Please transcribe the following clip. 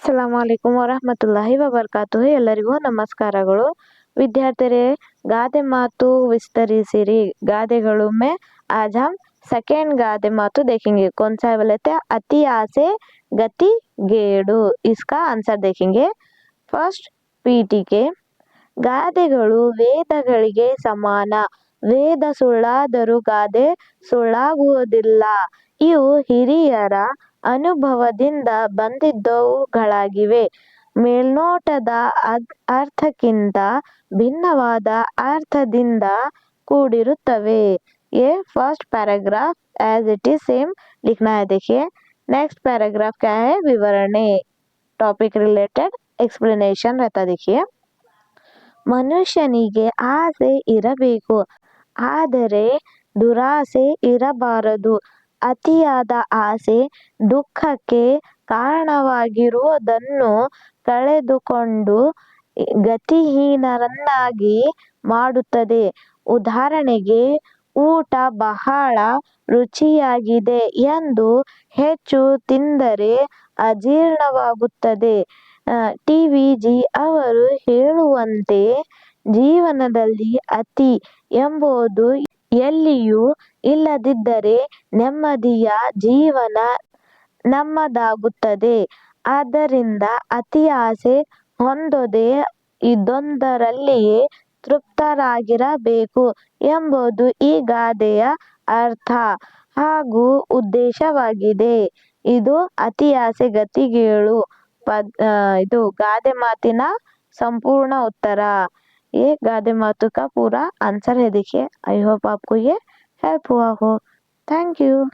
ಅಸ್ಸಲಾಂ ವಾಲೇಕುಮ್ ವರಹಮತುಲ್ಲಾಹಿ ವಬರ್ಕಾತುಹು ಎಲ್ಲರಿಗೂ ನಮಸ್ಕಾರಗಳು ವಿದ್ಯಾರ್ಥಿರೇ ಗಾದೆ ಮಾತು ವಿಸ್ತರಿಸಿರಿ ಗಾದೆಗಳು ಮೇ आज हम सेकेंड ಗಾದೆ ಮಾತು देखेंगे कौन सा है बोले तो अति आसे गति ಗೇಡು इसका आंसर देखेंगे ಫಸ್ಟ್ ಪೀಠಿಕೆ ಗಾದೆಗಳು ವೇದಗಳಿಗೆ ಸಮಾನ ವೇದ ಸುಳ್ಳಾದರೂ ಗಾದೆ ಸುಳ್ಳಾಗುವುದಿಲ್ಲ ಇವು ಹಿರಿಯರ ಅನುಭವದಿಂದ ಬಂದಿದ್ದವುಗಳಾಗಿವೆ ಮೇಲ್ನೋಟದ ಅದ್- ಅರ್ಥಕ್ಕಿಂತ ಭಿನ್ನವಾದ ಅರ್ಥದಿಂದ ಕೂಡಿರುತ್ತವೆ ये first paragraph as it is same लिखना है देखिए नेक्स्ट पैराग्राफ क्या है विवरणे टॉपिक रिलेटेड एक्सप्लेनेशन रहता देखिए ಮನುಷ್ಯನಿಗೆ ಆಸೆ ಇರಬೇಕು ಆದರೆ ದುರಾಸೆ ಇರಬಾರದು ಅತಿಯಾದ ಆಸೆ ದುಃಖಕ್ಕೆ ಕಾರಣವಾಗಿರುವುದನ್ನು ಕಳೆದುಕೊಂಡು ಗತಿಹೀನರನ್ನಾಗಿ ಮಾಡುತ್ತದೆ. ಉದಾಹರಣೆಗೆ, ಊಟ ಬಹಳ ರುಚಿಯಾಗಿದೆ ಎಂದು ಹೆಚ್ಚು ತಿಂದರೆ ಅಜೀರ್ಣವಾಗುತ್ತದೆ. ಟಿ ವಿ ಜಿ ಅವರು ಹೇಳುವಂತೆ, ಜೀವನದಲ್ಲಿ ಅತಿ ಎಂಬುದು ಎಲ್ಲಿಯೂ ಇಲ್ಲದಿದ್ದರೆ ನೆಮ್ಮದಿಯ ಜೀವನ ನಮ್ಮದಾಗುತ್ತದೆ. ಆದ್ದರಿಂದ ಅತಿ ಆಸೆ ಹೊಂದದೆ ಇದೊಂದರಲ್ಲಿಯೇ ತೃಪ್ತರಾಗಿರಬೇಕು ಎಂಬುದು ಈ ಗಾದೆಯ ಅರ್ಥ ಹಾಗೂ ಉದ್ದೇಶವಾಗಿದೆ. ಇದು ಅತಿ ಆಸೆ ಗತಿಗೇಳು. ಪದ್ ಆ, ये गादे मातु का पूरा आंसर है। देखिए आई होप आपको ये हेल्प हुआ हो। Thank you